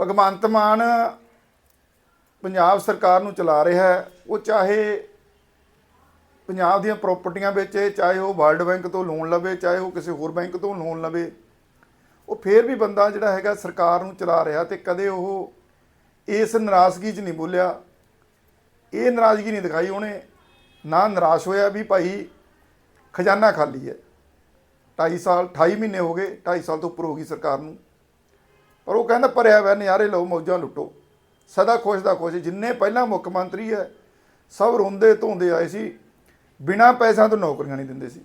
ਭਗਵੰਤ ਮਾਨ ਪੰਜਾਬ ਸਰਕਾਰ ਨੂੰ ਚਲਾ ਰਿਹਾ ਹੈ, ਉਹ ਚਾਹੇ ਪੰਜਾਬ ਦੀਆਂ ਪ੍ਰਾਪਰਟੀਆਂ ਵੇਚੇ ਚਾਹੇ ਉਹ ਵਰਲਡ ਬੈਂਕ ਤੋਂ ਲੋਨ ਲਵੇ, ਚਾਹੇ ਉਹ ਕਿਸੇ ਹੋਰ ਬੈਂਕ ਤੋਂ ਲੋਨ ਲਵੇ, ਉਹ ਫੇਰ ਵੀ ਬੰਦਾ ਜਿਹੜਾ ਹੈਗਾ ਸਰਕਾਰ ਨੂੰ ਚਲਾ ਰਿਹਾ ਤੇ ਕਦੇ ਉਹ ਇਸ ਨਾਰਾਜ਼ਗੀ 'ਚ ਨਹੀਂ ਬੋਲਿਆ। ਇਹ ਨਾਰਾਜ਼ਗੀ ਨਹੀਂ ਦਿਖਾਈ ਉਹਨੇ, ਨਾ ਨਿਰਾਸ਼ ਹੋਇਆ ਵੀ ਭਾਈ ਖਜ਼ਾਨਾ ਖਾਲੀ ਹੈ। 2.5 ਸਾਲ 28 ਮਹੀਨੇ ਹੋ ਗਏ 2.5 ਸਾਲ ਤੋਂ ਉੱਪਰ ਹੋ ਗਈ ਸਰਕਾਰ ਨੂੰ। ਪਰ ਉਹ ਕਹਿੰਦਾ, ਭਰਿਆ ਵੈ ਨਜ਼ਾਰੇ ਲਓ, ਮੌਜਾਂ ਲੁੱਟੋ। ਸਦਾ ਖੁਸ਼ ਦਾ ਖੁਸ਼ ਜਿੰਨੇ ਪਹਿਲਾਂ ਮੁੱਖ ਮੰਤਰੀ ਹੈ, ਸਭ ਰੋਂਦੇ ਧੋਂਦੇ ਆਏ ਸੀ। ਬਿਨਾਂ ਪੈਸਿਆਂ ਤੋਂ ਨੌਕਰੀਆਂ ਨਹੀਂ ਦਿੰਦੇ ਸੀ।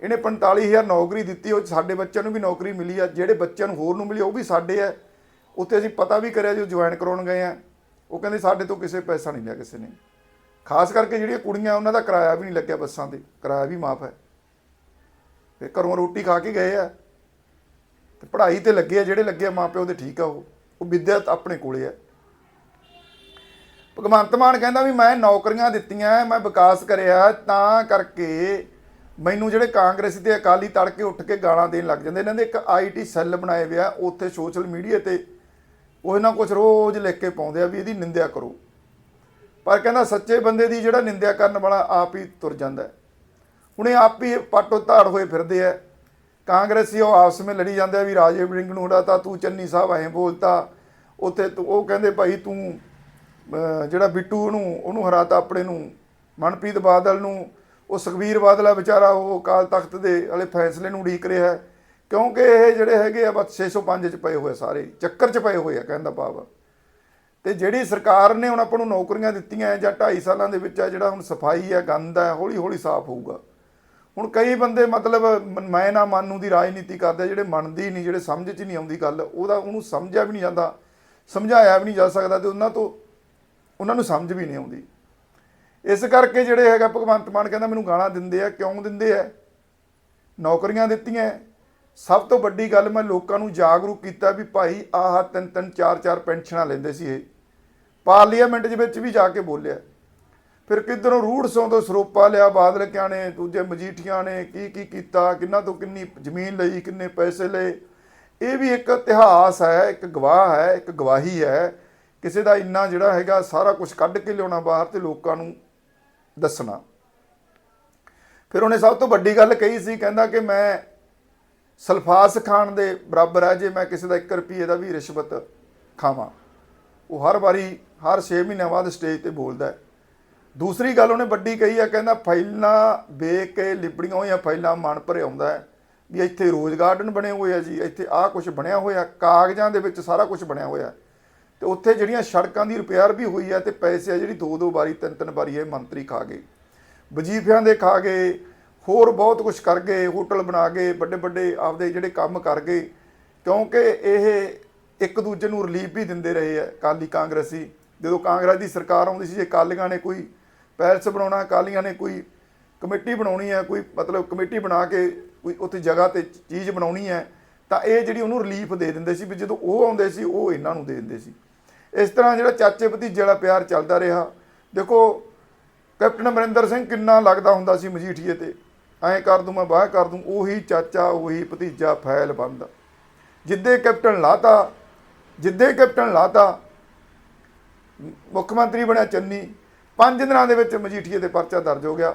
ਇਹਨੇ 45000 ਨੌਕਰੀ ਦਿੱਤੀ, ਉਹ ਸਾਡੇ ਬੱਚਿਆਂ ਨੂੰ ਵੀ ਨੌਕਰੀ ਮਿਲੀ ਆ। ਜਿਹੜੇ ਬੱਚਿਆਂ ਨੂੰ ਹੋਰ ਨੂੰ ਮਿਲੀ, ਉਹ ਵੀ ਸਾਡੇ ਆ। ਉੱਥੇ ਅਸੀਂ ਪਤਾ ਵੀ ਕਰਿਆ ਜੋ ਜੁਆਇਨ ਕਰਾਉਣ ਗਏ ਆ। ਉਹ ਕਹਿੰਦੇ, ਸਾਡੇ ਤੋਂ ਕਿਸੇ ਪੈਸਾ ਨਹੀਂ ਲਿਆ, ਕਿਸੇ ਨੇ। ਖਾਸ ਕਰਕੇ ਜਿਹੜੀਆਂ ਕੁੜੀਆਂ, ਉਹਨਾਂ ਦਾ ਕਿਰਾਇਆ ਵੀ ਨਹੀਂ ਲੱਗਿਆ ਬੱਸਾਂ ਤੇ। ਕਿਰਾਇਆ ਵੀ ਮਾਫ ਹੈ। ਤੇ ਘਰੋਂ ਰੋਟੀ ਖਾ ਕੇ ਗਏ ਆ। ਤੇ ਪੜ੍ਹਾਈ ਤੇ ਲੱਗੇ ਆ, ਜਿਹੜੇ ਲੱਗੇ ਆ ਮਾਪਿਓ ਦੇ ਠੀਕ ਆ ਉਹ। ਉਹ ਵਿੱਦਿਆ ਤਾਂ ਆਪਣੇ ਕੋਲੇ ਆ। ਭਗਵੰਤ ਮਾਨ ਕਹਿੰਦਾ ਵੀ ਮੈਂ ਨੌਕਰੀਆਂ ਦਿੱਤੀਆਂ, ਮੈਂ ਵਿਕਾਸ ਕਰਿਆ, ਤਾਂ ਕਰਕੇ ਮੈਨੂੰ ਜਿਹੜੇ ਕਾਂਗਰਸੀ ਤੇ ਅਕਾਲੀ ਤੜਕੇ ਉੱਠ ਕੇ ਗਾਲਾਂ ਦੇਣ ਲੱਗ ਜਾਂਦੇ। ਇਹਨਾਂ ਦੇ ਇੱਕ ਆਈਟੀ ਸੈੱਲ ਬਣਾਏ ਹੋਏ ਆ, ਉੱਥੇ ਸੋਸ਼ਲ ਮੀਡੀਆ ਤੇ ਉਹ ਇਹਨਾਂ ਕੁਝ ਰੋਜ਼ ਲਿਖ ਕੇ ਪਾਉਂਦੇ ਆ ਵੀ ਇਹਦੀ ਨਿੰਦਿਆ ਕਰੋ। ਪਰ ਕਹਿੰਦਾ ਸੱਚੇ ਬੰਦੇ ਦੀ ਜਿਹੜਾ ਨਿੰਦਿਆ ਕਰਨ ਵਾਲਾ ਆਪ ਹੀ ਤੁਰ ਜਾਂਦਾ। ਹੁਣ ਇਹ ਆਪ ਹੀ ਪਾਟੋ ਧਾੜ ਹੋਏ ਫਿਰਦੇ ਆ। ਕਾਂਗਰਸੀ ਉਹ ਆਪਸ ਵਿੱਚ ਲੜੀ ਜਾਂਦੇ ਆ ਵੀ ਰਾਜੇ ਵੜਿੰਗ ਨੂੰ ਹਟਾਤਾ ਤੂੰ ਚੰਨੀ ਸਾਹਿਬ ਐਂ ਬੋਲਤਾ। ਉੱਥੇ ਤੂੰ ਉਹ ਕਹਿੰਦੇ ਭਾਈ ਤੂੰ ਜਿਹੜਾ ਬਿੱਟੂ ਨੂੰ, ਉਹਨੂੰ ਹਰਾਤਾ ਆਪਣੇ ਨੂੰ, ਮਨਪ੍ਰੀਤ ਬਾਦਲ ਨੂੰ, ਉਹ ਸੁਖਬੀਰ ਬਾਦਲ ਆ ਵਿਚਾਰਾ, ਉਹ ਅਕਾਲ ਤਖਤ ਦੇ ਵਾਲੇ ਫੈਸਲੇ ਨੂੰ ਉਡੀਕ ਰਿਹਾ ਹੈ। ਕਿਉਂਕਿ ਇਹ ਜਿਹੜੇ ਹੈਗੇ ਆ, ਬਸ 605 ਚ ਪਏ ਹੋਏ ਸਾਰੇ, ਚੱਕਰ ਚ ਪਏ ਹੋਏ ਆ ਕਹਿੰਦਾ ਭਾਵ ਤੇ ਜਿਹੜੀ ਸਰਕਾਰ ਨੇ ਹੁਣ ਆਪਾਂ ਨੂੰ ਨੌਕਰੀਆਂ ਦਿੱਤੀਆਂ ਜਾਂ 2.5 ਸਾਲਾਂ ਦੇ ਵਿੱਚ ਆ, ਜਿਹੜਾ ਹੁਣ ਸਫ਼ਾਈ ਆ, ਗੰਦ ਹੈ ਹੌਲੀ ਹੌਲੀ ਸਾਫ਼ ਹੋਊਗਾ। ਹੁਣ ਕਈ ਬੰਦੇ ਮਤਲਬ ਮੈਂ ਨਾ ਮੰਨੂ ਦੀ ਰਾਜਨੀਤੀ ਕਰਦੇ ਜਿਹੜੇ ਮੰਨਦੀ ਨਹੀਂ, ਜਿਹੜੇ ਸਮਝ 'ਚ ਨਹੀਂ ਆਉਂਦੀ ਗੱਲ, ਉਹਦਾ ਉਹਨੂੰ ਸਮਝਿਆ ਵੀ ਨਹੀਂ ਜਾਂਦਾ, ਸਮਝਾਇਆ ਵੀ ਨਹੀਂ ਜਾ ਸਕਦਾ ਤੇ ਉਹਨਾਂ ਤੋਂ ਉਹਨਾਂ ਨੂੰ ਸਮਝ ਵੀ ਨਹੀਂ ਆਉਂਦੀ। ਇਸ ਕਰਕੇ ਜਿਹੜੇ ਹੈਗਾ ਭਗਵੰਤ ਮਾਨ ਕਹਿੰਦਾ ਮੈਨੂੰ ਗਾਲਾਂ ਦਿੰਦੇ ਆ, ਕਿਉਂ ਦਿੰਦੇ ਆ? ਨੌਕਰੀਆਂ ਦਿੱਤੀਆਂ ਸਭ ਤੋਂ ਵੱਡੀ ਗੱਲ ਮੈਂ ਲੋਕਾਂ ਨੂੰ ਜਾਗਰੂਕ ਕੀਤਾ ਵੀ ਭਾਈ ਆਹ ਤਿੰਨ ਤਿੰਨ ਚਾਰ ਚਾਰ ਪੈਨਸ਼ਨਾਂ ਲੈਂਦੇ ਸੀ ਇਹ। ਪਾਰਲੀਮੈਂਟ ਦੇ ਵਿੱਚ ਵੀ ਜਾ ਕੇ ਬੋਲਿਆ। ਫਿਰ ਕਿੱਧਰੋਂ ਰੂੜ ਸੌ ਤੋਂ ਸਰੋਪਾ ਲਿਆ, ਬਾਦਲ ਕਿਆਂ ਨੇ, ਦੂਜੇ ਮਜੀਠੀਆਂ ਨੇ, ਕੀ ਕੀ ਕੀਤਾ, ਕਿੰਨਾ ਤੋਂ ਕਿੰਨੀ ਜ਼ਮੀਨ ਲਈ, ਕਿੰਨੇ ਪੈਸੇ ਲਏ। ਇਹ ਵੀ ਇੱਕ ਇਤਿਹਾਸ ਹੈ, ਇੱਕ ਗਵਾਹ ਹੈ, ਇੱਕ ਗਵਾਹੀ ਹੈ। ਕਿਸੇ ਦਾ ਇੰਨਾ ਜਿਹੜਾ ਹੈਗਾ, ਸਾਰਾ ਕੁਝ ਕੱਢ ਕੇ ਲਿਆਉਣਾ ਬਾਹਰ ਤੇ ਲੋਕਾਂ ਨੂੰ ਦੱਸਣਾ। ਫਿਰ ਉਹਨੇ ਸਭ ਤੋਂ ਵੱਡੀ ਗੱਲ ਕਹੀ ਸੀ, ਕਹਿੰਦਾ ਕਿ ਮੈਂ ਸਲਫਾਸ ਖਾਣ ਦੇ ਬਰਾਬਰ ਹੈ, ਜੇ ਮੈਂ ਕਿਸੇ ਦਾ 1 ਰੁਪਏ ਦਾ ਵੀ ਰਿਸ਼ਵਤ ਖਾਵਾਂ। ਉਹ ਹਰ ਵਾਰੀ, ਹਰ 6 ਮਹੀਨਿਆਂ ਬਾਅਦ ਸਟੇਜ ਤੇ ਬੋਲਦਾ ਹੈ। ਦੂਸਰੀ ਗੱਲ ਉਹਨੇ ਵੱਡੀ ਕਹੀ ਆ, ਕਹਿੰਦਾ ਫਾਈਲਾਂ ਵੇਖ ਕੇ ਲਿਬੜੀਆਂ ਹੋਈਆਂ ਫਾਈਲਾਂ ਮਨ ਭਰੇ ਆਉਂਦਾ ਹੈ ਵੀ ਇੱਥੇ ਰੋਜ਼ ਗਾਰਡਨ ਬਣੇ ਹੋਏ ਆ ਜੀ, ਇੱਥੇ ਆਹ ਕੁਝ ਬਣਿਆ ਹੋਇਆ, ਕਾਗਜ਼ਾਂ ਦੇ ਵਿੱਚ ਸਾਰਾ ਕੁਝ ਬਣਿਆ ਹੋਇਆ। ਤੇ ਉੱਥੇ ਜਿਹੜੀਆਂ ਸੜਕਾਂ ਦੀ ਰਿਪੇਅਰ ਵੀ ਹੋਈ ਆ ਤੇ ਪੈਸੇ ਆ ਜਿਹੜੀ ਦੋ ਦੋ ਵਾਰੀ, ਤਿੰਨ ਤਿੰਨ ਵਾਰੀ ਇਹ ਮੰਤਰੀ ਖਾ ਗਏ। ਵਜੀਫਿਆਂ ਦੇ ਖਾ ਗਏ, ਹੋਰ ਬਹੁਤ ਕੁਝ ਕਰ ਗਏ, ਹੋਟਲ ਬਣਾ ਗਏ, ਵੱਡੇ ਵੱਡੇ ਆਪਦੇ ਜਿਹੜੇ ਕੰਮ ਕਰ ਗਏ। ਕਿਉਂਕਿ ਇਹ ਇੱਕ ਦੂਜੇ ਨੂੰ ਰਿਲੀਫ ਵੀ ਦਿੰਦੇ ਰਹੇ ਆ ਕਾਲੀ ਕਾਂਗਰਸੀ। ਜਦੋਂ ਕਾਂਗਰਸ ਦੀ ਸਰਕਾਰ ਆਉਂਦੀ ਸੀ, ਜੇ ਕਾਲੀਆਂ ਨੇ ਕੋਈ ਪੈਲਸ ਬਣਾਉਣਾ ਕਾਲੀਆਂ ਨੇ ਕੋਈ ਕਮੇਟੀ ਬਣਾਉਣੀ ਹੈ, ਕੋਈ ਮਤਲਬ ਕਮੇਟੀ ਬਣਾ ਕੇ ਕੋਈ ਉੱਥੇ ਜਗ੍ਹਾ ਤੇ ਚੀਜ਼ ਬਣਾਉਣੀ ਹੈ, ਤਾਂ ਇਹ ਜਿਹੜੀ ਉਹਨੂੰ ਰਿਲੀਫ ਦੇ ਦਿੰਦੇ ਸੀ ਵੀ ਜਦੋਂ ਉਹ ਆਉਂਦੇ ਸੀ, ਉਹ ਇਹਨਾਂ ਨੂੰ ਦੇ ਦਿੰਦੇ ਸੀ। ਇਸ ਤਰ੍ਹਾਂ ਜਿਹੜਾ ਚਾਚੇ ਭਤੀਜੇ ਵਾਲਾ ਪਿਆਰ ਚੱਲਦਾ ਰਿਹਾ। ਦੇਖੋ, ਕੈਪਟਨ ਅਮਰਿੰਦਰ ਸਿੰਘ ਕਿੰਨਾ ਲੱਗਦਾ ਹੁੰਦਾ ਸੀ ਮਜੀਠੀਏ ਤੇ। ਐਂ ਕਰ ਦੂੰ, ਮੈਂ ਬਾਹ ਕਰ ਦੂੰ, ਉਹੀ ਚਾਚਾ, ਉਹੀ ਭਤੀਜਾ, ਫੈਲ ਬੰਦ। ਜਿੱਦੇ ਕੈਪਟਨ ਲਾਤਾ, ਜਿੱਦੇ ਕੈਪਟਨ ਲਾਤਾ, ਮੁੱਖ ਮੰਤਰੀ ਬਣਿਆ ਚੰਨੀ ਪੰਜ ਦਿਨਾਂ ਦੇ ਵਿੱਚ ਮਜੀਠੀਏ ਤੇ ਪਰਚਾ ਦਰਜ ਹੋ ਗਿਆ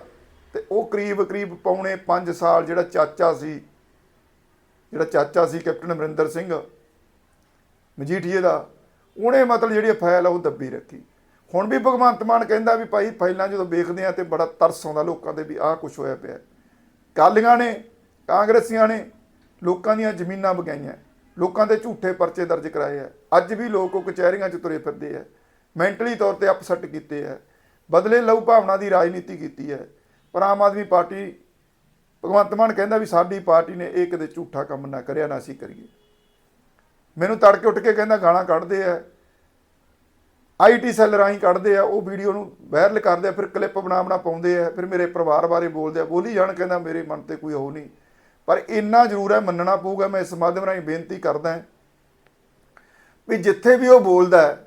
ਤੇ ਉਹ ਕਰੀਬ ਕਰੀਬ ਪੌਣੇ 5 ਸਾਲ ਜਿਹੜਾ ਚਾਚਾ ਸੀ, ਜਿਹੜਾ ਚਾਚਾ ਸੀ ਕੈਪਟਨ ਅਮਰਿੰਦਰ ਸਿੰਘ, ਮਜੀਠੀਏ ਦਾ, ਉਹਨੇ ਮਤਲਬ ਜਿਹੜੀ ਫਾਈਲ ਆ ਉਹ ਦੱਬੀ ਰੱਖੀ। ਹੁਣ ਵੀ ਭਗਵੰਤ ਮਾਨ ਕਹਿੰਦਾ ਵੀ ਭਾਈ ਫਾਈਲਾਂ ਜਦੋਂ ਵੇਖਦੇ ਆ ਤੇ ਬੜਾ ਤਰਸ ਆਉਂਦਾ ਲੋਕਾਂ ਦੇ ਵੀ ਆਹ ਕੁਝ ਹੋਇਆ ਪਿਆ। ਕਾਲੀਆਂ ਨੇ, ਕਾਂਗਰਸੀਆਂ ਨੇ ਲੋਕਾਂ ਦੀਆਂ ਜ਼ਮੀਨਾਂ ਵਗਾਈਆਂ ਲੋਕਾਂ ਦੇ ਝੂਠੇ ਪਰਚੇ ਦਰਜ ਕਰਾਏ ਆ। ਅੱਜ ਵੀ ਲੋਕ ਉਹ ਕਚਹਿਰੀਆਂ 'ਚ ਤੁਰੇ ਫਿਰਦੇ ਆ। ਮੈਂਟਲੀ ਤੌਰ ਤੇ ਅਪਸੈਟ ਕੀਤੇ ਆ। ਬਦਲੇ ਲਹੂ ਭਾਵਨਾ ਦੀ ਰਾਜਨੀਤੀ ਕੀਤੀ ਹੈ। ਪਰ ਆਮ ਆਦਮੀ ਪਾਰਟੀ ਭਗਵੰਤ ਮਾਨ ਕਹਿੰਦਾ ਵੀ ਸਾਡੀ ਪਾਰਟੀ ਨੇ ਇਹ ਕਦੇ ਝੂਠਾ ਕੰਮ ਨਾ ਕਰਿਆ, ਨਾ ਅਸੀਂ ਕਰੀਏ। ਮੈਨੂੰ ਤੜਕੇ ਉੱਠ ਕੇ ਕਹਿੰਦਾ, ਗਾਣਾ ਕੱਢਦੇ ਆ। ਆਈਟੀ ਸੈੱਲ ਰਾਹੀਂ ਕੱਢਦੇ ਆ, ਉਹ ਵੀਡੀਓ ਨੂੰ ਵਾਇਰਲ ਕਰਦੇ ਆ, ਫਿਰ ਕਲਿੱਪ ਬਣਾ ਬਣਾ ਪਾਉਂਦੇ ਆ, ਫਿਰ ਮੇਰੇ ਪਰਿਵਾਰ ਬਾਰੇ ਬੋਲਦੇ ਆ। ਬੋਲੀ ਜਾਣ ਕਹਿੰਦਾ, ਮੇਰੇ ਮਨ ਤੇ ਕੋਈ ਉਹ ਨਹੀਂ। ਪਰ ਇੰਨਾ ਜ਼ਰੂਰ ਹੈ, ਮੰਨਣਾ ਪਊਗਾ। ਮੈਂ ਇਸ ਮਾਧਿਅਮ ਰਾਹੀਂ ਬੇਨਤੀ ਕਰਦਾ ਵੀ ਜਿੱਥੇ ਵੀ ਉਹ ਬੋਲਦਾ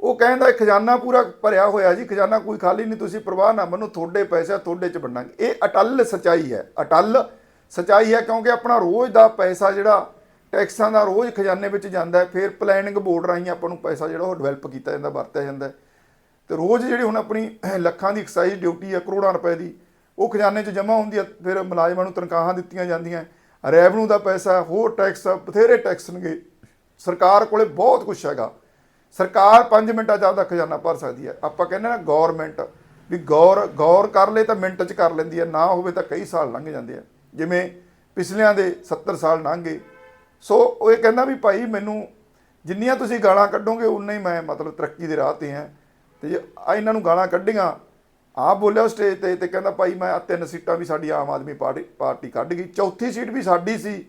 ਉਹ ਕਹਿੰਦਾ ਖਜ਼ਾਨਾ ਪੂਰਾ ਭਰਿਆ ਹੋਇਆ ਜੀ, ਖਜ਼ਾਨਾ ਕੋਈ ਖਾਲੀ ਨਹੀਂ, ਤੁਸੀਂ ਪਰਵਾਹ ਨਾ ਮੰਨੋ, ਤੁਹਾਡੇ ਪੈਸੇ ਤੁਹਾਡੇ ਚ ਵੰਡਾਂਗੇ। ਇਹ ਅਟਲ ਸਚਾਈ ਹੈ, ਅਟਲ ਸਚਾਈ ਹੈ ਕਿਉਂਕਿ ਆਪਣਾ ਰੋਜ਼ ਦਾ ਪੈਸਾ ਜਿਹੜਾ ਟੈਕਸਾਂ ਦਾ ਰੋਜ਼ ਖਜ਼ਾਨੇ ਵਿੱਚ ਜਾਂਦਾ ਹੈ, ਫਿਰ ਪਲੈਨਿੰਗ ਬੋਰਡ ਰਾਹੀਂ ਆਪਾਂ ਨੂੰ ਪੈਸਾ ਜਿਹੜਾ ਉਹ ਡਿਵੈਲਪ ਕੀਤਾ ਜਾਂਦਾ, ਵਰਤਿਆ ਜਾਂਦਾ ਹੈ। ਤੇ ਰੋਜ਼ ਜਿਹੜੀ ਹੁਣ ਆਪਣੀ ਲੱਖਾਂ ਦੀ ਐਕਸਾਈਜ਼ ਡਿਊਟੀ ਹੈ, ਕਰੋੜਾਂ ਰੁਪਏ ਦੀ, ਉਹ ਖਜ਼ਾਨੇ 'ਚ ਜਮ੍ਹਾਂ ਹੁੰਦੀ ਹੈ, ਫਿਰ ਮੁਲਾਜ਼ਮਾਂ ਨੂੰ ਤਨਖਾਹਾਂ ਦਿੱਤੀਆਂ ਜਾਂਦੀਆਂ ਰੈਵਨਿਊ ਦਾ ਪੈਸਾ, ਹੋਰ ਟੈਕਸ ਬਥੇਰੇ ਟੈਕਸ ਨੇਗੇ। ਸਰਕਾਰ ਕੋਲੇ ਬਹੁਤ ਕੁਝ ਹੈਗਾ। ਸਰਕਾਰ 5 ਮਿੰਟਾਂ 'ਚ ਆਪਦਾ ਖਜ਼ਾਨਾ ਭਰ ਸਕਦੀ ਹੈ। ਆਪਾਂ ਕਹਿੰਦੇ ਨਾ ਗਵਰਨਮੈਂਟ ਵੀ ਗੌਰ ਗੌਰ ਕਰ ਲੇ ਤਾਂ ਮਿੰਟ 'ਚ ਕਰ ਲੈਂਦੀ ਹੈ, ਨਾ ਹੋਵੇ ਤਾਂ ਕਈ ਸਾਲ ਲੰਘ ਜਾਂਦੇ ਆ। ਜਿਵੇਂ ਪਿਛਲਿਆਂ ਦੇ 70 ਸਾਲ ਲੰਘ। ਗਏ ਸੋ ਉਹ ਇਹ ਕਹਿੰਦਾ ਵੀ ਭਾਈ ਮੈਨੂੰ ਜਿੰਨੀਆਂ ਤੁਸੀਂ ਗਾਲਾਂ ਕੱਢੋਗੇ, ਉਨਾ ਹੀ ਮੈਂ ਮਤਲਬ ਤਰੱਕੀ ਦੇ ਰਾਹ ਤੇ ਹਾਂ। ਤੇ ਜੇ ਆ ਇਹਨਾਂ ਨੂੰ ਗਾਲਾਂ ਕੱਢੀਆਂ, ਆਪ ਬੋਲਿਆ ਸਟੇਜ ਤੇ ਤੇ ਕਹਿੰਦਾ ਭਾਈ ਮੈਂ ਤਿੰਨ ਸੀਟਾਂ ਵੀ ਸਾਡੀ ਆਮ ਆਦਮੀ ਪਾਰਟੀ ਪਾਰਟੀ ਕੱਢ ਗਈ। ਚੌਥੀ ਸੀਟ ਵੀ ਸਾਡੀ ਸੀ।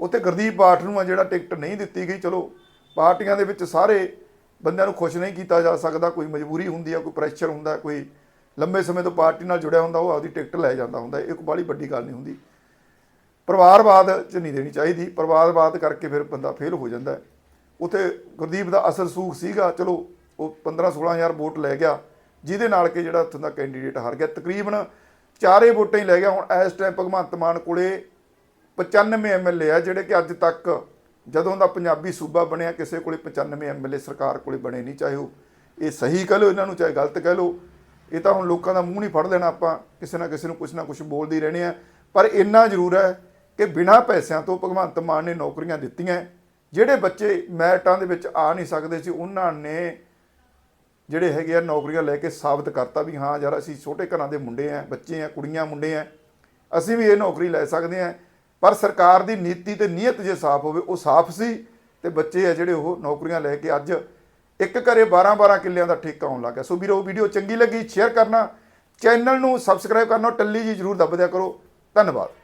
ਉੱਥੇ ਗੁਰਦੀਪ ਬਾਠ ਨੂੰ ਆ ਜਿਹੜਾ ਟਿਕਟ ਨਹੀਂ ਦਿੱਤੀ ਗਈ, ਚਲੋ ਪਾਰਟੀਆਂ ਦੇ ਵਿੱਚ ਸਾਰੇ ਬੰਦਿਆਂ ਨੂੰ ਖੁਸ਼ ਨਹੀਂ ਕੀਤਾ ਜਾ ਸਕਦਾ, ਕੋਈ ਮਜਬੂਰੀ ਹੁੰਦੀ ਆ, ਕੋਈ ਪ੍ਰੈਸ਼ਰ ਹੁੰਦਾ, ਕੋਈ ਲੰਬੇ ਸਮੇਂ ਤੋਂ ਪਾਰਟੀ ਨਾਲ ਜੁੜਿਆ ਹੁੰਦਾ, ਉਹ ਆਪਦੀ ਟਿਕਟ ਲੈ ਜਾਂਦਾ ਹੁੰਦਾ, ਇਹ ਕੋਈ ਬਾਹਲੀ ਵੱਡੀ ਗੱਲ ਨਹੀਂ ਹੁੰਦੀ ਪਰਿਵਾਰਵਾਦ ਚ ਨਹੀਂ ਦੇਣੀ ਚਾਹੀਦੀ, ਪਰਿਵਾਰਵਾਦ ਕਰਕੇ ਫਿਰ ਬੰਦਾ ਫੇਲ ਹੋ ਜਾਂਦਾ ਹੈ। ਉੱਥੇ ਗੁਰਦੀਪ ਦਾ ਅਸਲ ਸੂਖ ਸੀਗਾ, ਚਲੋ, ਉਹ 15 16000 ਵੋਟ ਲੈ ਗਿਆ, ਜਿਹਦੇ ਨਾਲ ਕਿ ਜਿਹੜਾ ਉੱਥੋਂ ਦਾ ਕੈਂਡੀਡੇਟ ਹਾਰ ਗਿਆ ਤਕਰੀਬਨ ਚਾਰੇ ਵੋਟਾਂ ਹੀ ਲੈ ਗਿਆ, ਹੁਣ ਇਸ ਟਾਈਮ ਭਗਵੰਤ ਮਾਨ ਕੋਲੇ 95 ਐਮਐਲਏ ਆ, ਜਿਹੜੇ ਕਿ ਅੱਜ ਤੱਕ ਜਦੋਂ ਦਾ ਪੰਜਾਬੀ ਸੂਬਾ ਬਣਿਆ, ਕਿਸੇ ਕੋਲੇ 95 ਐਮਐਲਏ ਸਰਕਾਰ ਕੋਲੇ ਬਣੇ ਨਹੀਂ, ਚਾਹੇ ਉਹ ਇਹ ਸਹੀ ਕਹ ਲਓ ਇਹਨਾਂ ਨੂੰ, ਚਾਹੇ ਗਲਤ ਕਹਿ ਲਓ, ਇਹ ਤਾਂ ਹੁਣ ਲੋਕਾਂ ਦਾ ਮੂੰਹ ਨਹੀਂ ਫੜ ਲੈਣਾ ਆਪਾਂ, ਕਿਸੇ ਨਾ ਕਿਸੇ ਨੂੰ ਕੁਛ ਨਾ ਕੁਛ ਬੋਲਦੇ ਹੀ ਰਹਿਣੇ ਆ। ਪਰ ਇੰਨਾ ਜ਼ਰੂਰ ਹੈ ਕਿ ਬਿਨਾਂ ਪੈਸਿਆਂ ਤੋਂ ਭਗਵੰਤ ਮਾਨ ਨੇ ਨੌਕਰੀਆਂ ਦਿੱਤੀਆਂ, ਜਿਹੜੇ ਬੱਚੇ ਮੈਰਿਟਾਂ ਦੇ ਵਿੱਚ ਆ ਨਹੀਂ ਸਕਦੇ ਸੀ, ਉਹਨਾਂ ਨੇ ਜਿਹੜੇ ਹੈਗੇ ਆ ਨੌਕਰੀਆਂ ਲੈ ਕੇ ਸਾਬਤ ਕਰਤਾ ਵੀ ਹਾਂ ਯਾਰ ਅਸੀਂ ਛੋਟੇ ਘਰਾਂ ਦੇ ਮੁੰਡੇ ਆ, ਬੱਚੇ ਆ, ਕੁੜੀਆਂ, ਮੁੰਡੇ ਆ, ਅਸੀਂ ਵੀ ਇਹ ਨੌਕਰੀ ਲੈ ਸਕਦੇ ਆ। ਪਰ ਸਰਕਾਰ ਦੀ ਨੀਤੀ ਤੇ ਨੀਅਤ ਜੇ ਸਾਫ਼ ਹੋਵੇ, ਉਹ ਸਾਫ਼ ਸੀ ਤੇ ਬੱਚੇ ਆ ਜਿਹੜੇ ਉਹ ਨੌਕਰੀਆਂ ਲੈ ਕੇ ਅੱਜ ਇੱਕ ਘਰੇ 12 12 ਕਿੱਲਿਆਂ ਦਾ ਠੇਕਾ ਆਉਣ ਲੱਗਾ ਸੋ ਵੀਰੋ ਵੀਡੀਓ ਚੰਗੀ ਲੱਗੀ, ਸ਼ੇਅਰ ਕਰਨਾ, ਚੈਨਲ ਨੂੰ ਸਬਸਕ੍ਰਾਈਬ ਕਰਨਾ ਟੱਲੀ ਜੀ ਜਰੂਰ ਦੱਬ ਦਿਆ ਕਰੋ। ਧੰਨਵਾਦ।